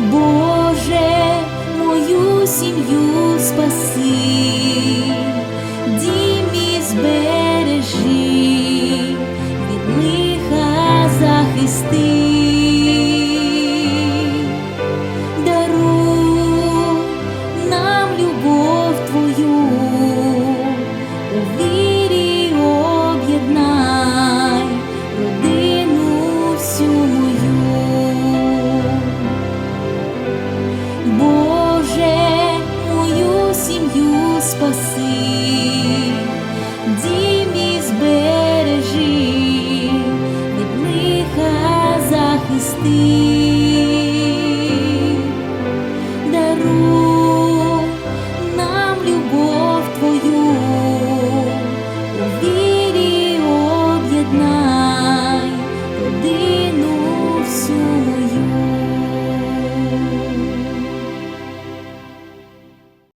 Боже, мою сім'ю спаси, дімі мій збережи, від лиха захисти. thee.